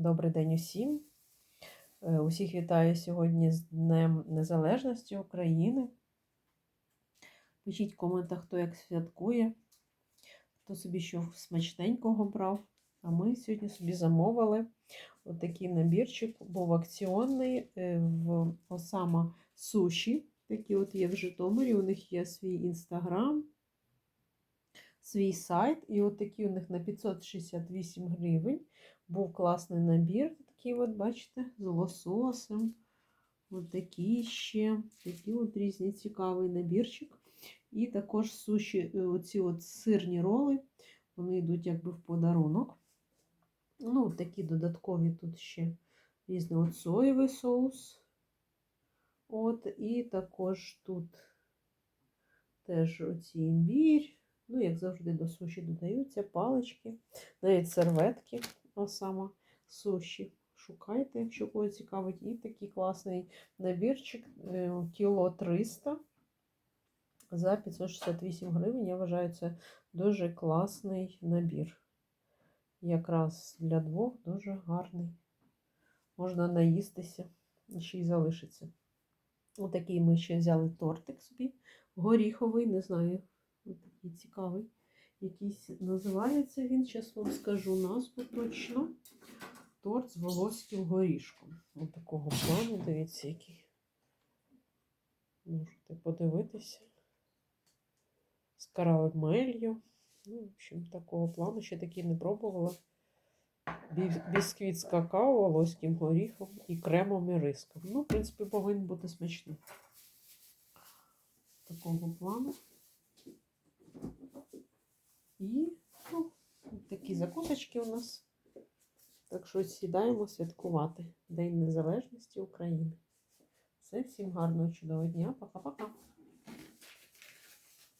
Добрий день усім. Е, Усіх вітаю сьогодні з Днем Незалежності України. Пишіть в коментах, хто як святкує, хто собі що смачненького брав. А ми сьогодні собі замовили отакий набірчик, був акціонний е, в Осама Суші. Такі от є в Житомирі. У них є свій інстаграм, свій сайт. І от такі у них на 568 гривень. Був класний набір, такий, от, бачите, з лососем. От такий ще, такий от різний цікавий набірчик. І також суші, е, оці от сирні роли, вони йдуть якби в подарунок. Ну, такі додаткові тут ще різний от соєвий соус. От, і також тут теж оці імбір. Ну, як завжди, до суші додаються палички, навіть серветки, саме суші. Шукайте, якщо когось цікавить. І такий класний набірчик е, кіло 300 за 568 гривень. Я вважаю, це дуже класний набір. Якраз для двох дуже гарний. Можна наїстися і ще й залишиться. Отакий ми ще взяли тортик собі. Горіховий, не знаю, такий цікавий. Якийсь називається він, зараз вам скажу назву точно. Торт з волоським горішком. Ось такого плану, дивіться, який. Можете подивитися. З карамелью. Ну, в общем, такого плану ще такий не пробувала. Бісквіт з какао, волоським горіхом і кремом і риском. Ну, в принципі, повинен бути смачний. Такого плану. І ну, такі закусочки у нас. Так що сідаємо святкувати День Незалежності України. Все, всім гарного чудового дня. Пока-пока.